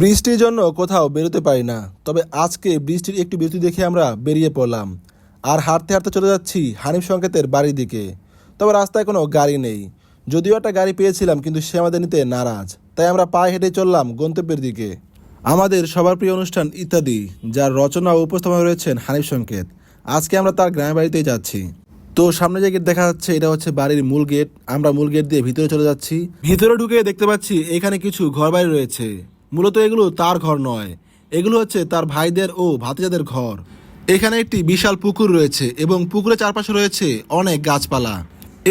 বৃষ্টির জন্য কোথাও বেরোতে পারি না, তবে আজকে বৃষ্টির একটু বিরতি দেখে আমরা বেরিয়ে পড়লাম। আর হাঁটতে হাঁটতে চলে যাচ্ছি হানিফ সংকেতের বাড়ির দিকে। তবে রাস্তায় কোনো গাড়ি নেই। যদিও একটা গাড়ি পেয়েছিলাম, কিন্তু সে আমাদের নিতে নারাজ। তাই আমরা পায়ে হেঁটে চললাম গন্তব্যের দিকে। আমাদের সবার প্রিয় অনুষ্ঠান ইত্যাদি, যার রচনা ও উপস্থাপনা রয়েছেন হানিফ সংকেত। আজকে আমরা তার গ্রামের বাড়িতেই যাচ্ছি। তো সামনে যে গেট দেখা যাচ্ছে, এটা হচ্ছে বাড়ির মূল গেট। আমরা মূল গেট দিয়ে ভিতরে চলে যাচ্ছি। ভিতরে ঢুকে দেখতে পাচ্ছি এখানে কিছু ঘর বাড়ি রয়েছে। মূলত এগুলো তার ঘর নয়। এগুলো হচ্ছে তার ভাইদের ও ভাতিজাদের ঘর। এখানে একটি বিশাল পুকুর রয়েছে এবং পুকুরের চারপাশে রয়েছে অনেক গাছপালা।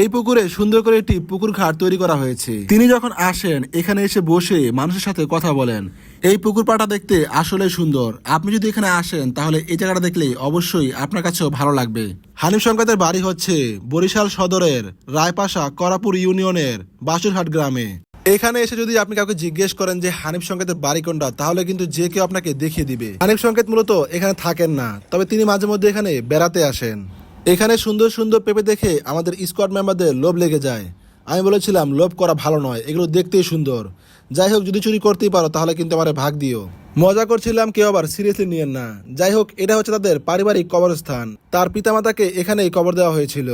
এই পুকুরে সুন্দর করে একটি পুকুর ঘাট তৈরি করা হয়েছে। তিনি যখন আসেন, এখানে এসে বসে মানুষের সাথে কথা বলেন। এই পুকুর পাটা দেখতে আসলে সুন্দর। আপনি যদি এখানে আসেন, তাহলে এই জায়গাটা দেখলে অবশ্যই আপনার কাছেও ভালো লাগবে। হানিফ সংকেতের বাড়ি হচ্ছে বরিশাল সদরের রায়পাশা করাপুর ইউনিয়নের বাসুরহাট গ্রামে। এখানে এসে যদি আপনি কাউকে জিজ্ঞেস করেন যে হানিফ সংকেতের বাড়ি কোনটা, তাহলে কিন্তু যে কেউ আপনাকে দেখিয়ে দিবে। হানিফ সংকেত মূলত এখানে থাকেন না, তবে তিনি মাঝে মধ্যে এখানে বেড়াতে আসেন। এখানে সুন্দর সুন্দর পেঁপে দেখে আমাদের স্কোয়াড মেম্বারদের লোভ লেগে যায়। আমি বলেছিলাম, লোভ করা ভালো নয়, এগুলো দেখতেই সুন্দর। যাই হোক, যদি চুরি করতেই পারো, তাহলে কিন্তু আমার ভাগ দিও। মজা করছিলাম, কেউ আবার সিরিয়াসলি নিয়েন না। যাই হোক, এটা হচ্ছে তাদের পারিবারিক কবরস্থান। তার পিতামাতাকে এখানেই কবর দেওয়া হয়েছিল।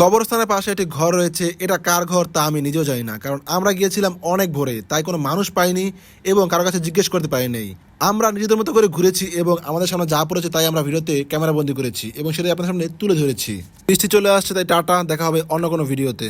কবরস্থানের পাশে একটি ঘর রয়েছে। এটা কার ঘর তা আমি নিজেও জানি না, কারণ আমরা গিয়েছিলাম অনেক ভোরে, তাই কোনো মানুষ পাইনি এবং কারও কাছে জিজ্ঞেস করতে পারিনি আমরা নিজেদের মতো করে ঘুরেছি এবং আমাদের সামনে যা পড়েছে তাই আমরা ভিডিওতে ক্যামেরা বন্দি করেছি এবং সেটাই আপনার সামনে তুলে ধরেছি। বৃষ্টি চলে আসছে, তাই টাটা, দেখা হবে অন্য কোনো ভিডিওতে।